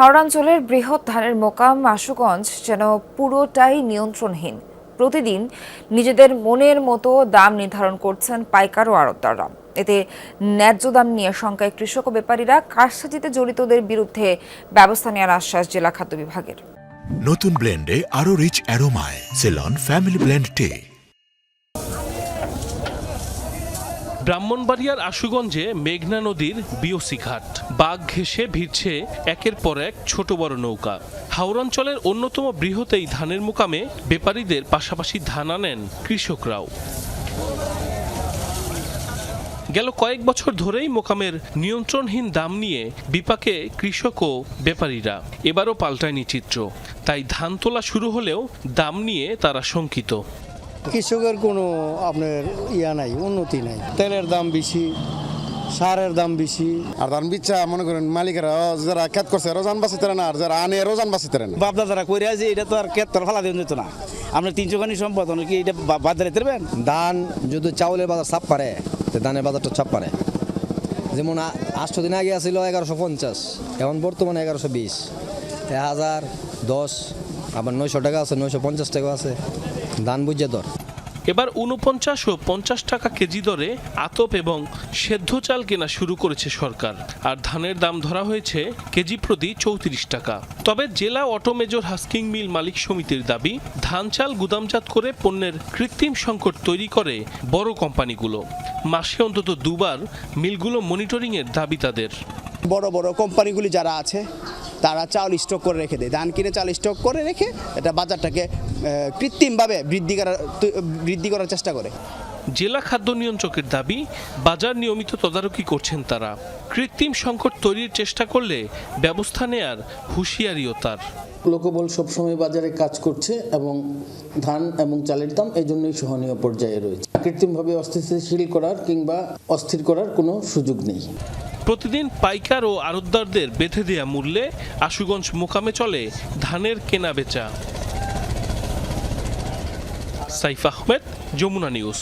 হাওড়াঞ্চলের বৃহৎ ধানের মোকাম আশুগঞ্জ যেন পুরোটাই নিয়ন্ত্রণহীন। প্রতিদিন নিজেদের মনের মতো দাম নির্ধারণ করছেন পাইকার ও আড়তদাররা। এতে ন্যায্য দাম নিয়ে শঙ্কায় কৃষক ও ব্যাপারীরা কারসাজিতে জড়িতদের বিরুদ্ধে ব্যবস্থা নেওয়ার আশ্বাস জেলা খাদ্য বিভাগের। নতুন ব্লেন্ডে আরও রিচ অ্যারোমায় সেলন ফ্যামিলি ব্লেন্ড টে ব্রাহ্মণবাড়িয়ার আশুগঞ্জে মেঘনা নদীর বিওসি ঘাট। বাঘ ঘেঁষে ভিড়ছে একের পর এক ছোট বড় নৌকা। হাওড়াঞ্চলের অন্যতম বৃহৎ এই ধানের মুকামে ব্যাপারীদের পাশাপাশি ধান আনেন কৃষকরাও। গেল কয়েক বছর ধরেই মোকামের নিয়ন্ত্রণহীন দাম নিয়ে বিপাকে কৃষক ও ব্যাপারীরা এবারও পাল্টায়নি চিত্র। তাই ধান তোলা শুরু হলেও দাম নিয়ে তারা শঙ্কিত। কৃষকের কোনো আপনার ইয়া নাই উন্নতি নাই। তেলের দাম বেশি সারের দাম বেশি। আর ধান বিচ্ছা মনে করেন মালিকেরা যারা খেত করছে রোজান বাঁচিতে না আর যারা আনে রোজান বাঁচিতে না। বাপদা যারা করে আছে এটা তো আর কেত্তর ফালা দিয়ে যেত না। আপনার তিনশো খানি সম্পদ অনেক কি এটা বা- বাদ দিতে পারবেন ধান যদি চাউলের বাজার চাপ পারে তো ধানের বাজারটা চাপ পারে। যেমন আ- আটশো দিন আগে আছিল এগারোশো পঞ্চাশ এখন বর্তমানে এগারোশো বিশ। এক হাজার দশ আবার নয়শো টাকা আছে নয়শো পঞ্চাশ টাকা আছে। ধান বুঝে দর। এবার উনপঞ্চাশ ও পঞ্চাশ টাকা কেজি দরে আতপ এবং সেদ্ধ চাল কেনা শুরু করেছে সরকার। আর ধানের দাম ধরা হয়েছে কেজি প্রতি চৌত্রিশ টাকা। তবে জেলা অটো মেজর হাস্কিং মিল মালিক সমিতির দাবি ধান চাল গুদামজাত করে পণ্যের কৃত্রিম সংকট তৈরি করে বড় কোম্পানিগুলো। মাসে অন্তত দুবার মিলগুলো মনিটরিংয়ের দাবি তাদের। বড় বড় কোম্পানিগুলি যারা আছে তারা চাল স্টক করে রেখে দেয়। ধান কিনে চাল স্টক করে রেখে এটা বাজারটাকে কৃত্রিমভাবে বৃদ্ধি করার বৃদ্ধি করার চেষ্টা করে। জেলা খাদ্য নিয়ন্ত্রকের দাবি বাজার নিয়মিত তদারকি করছেন তারা। কৃত্রিম সংকট তৈরির চেষ্টা করলে ব্যবস্থা নেয়ার হুঁশিয়ারিও তার। লোকবল সবসময় বাজারে কাজ করছে এবং ধান এবং চালের দাম এই জন্যই সহনীয় পর্যায়ে রয়েছে। কৃত্রিমভাবে অস্থিতিশীল করার কিংবা অস্থির করার কোনো সুযোগ নেই। প্রতিদিন পাইকার ও আড়তদারদের বেঁধে দেয়া মূল্যে আশুগঞ্জ মোকামে চলে ধানের কেনা বেচা। সাইফ আহমেদ, যমুনা নিউজ।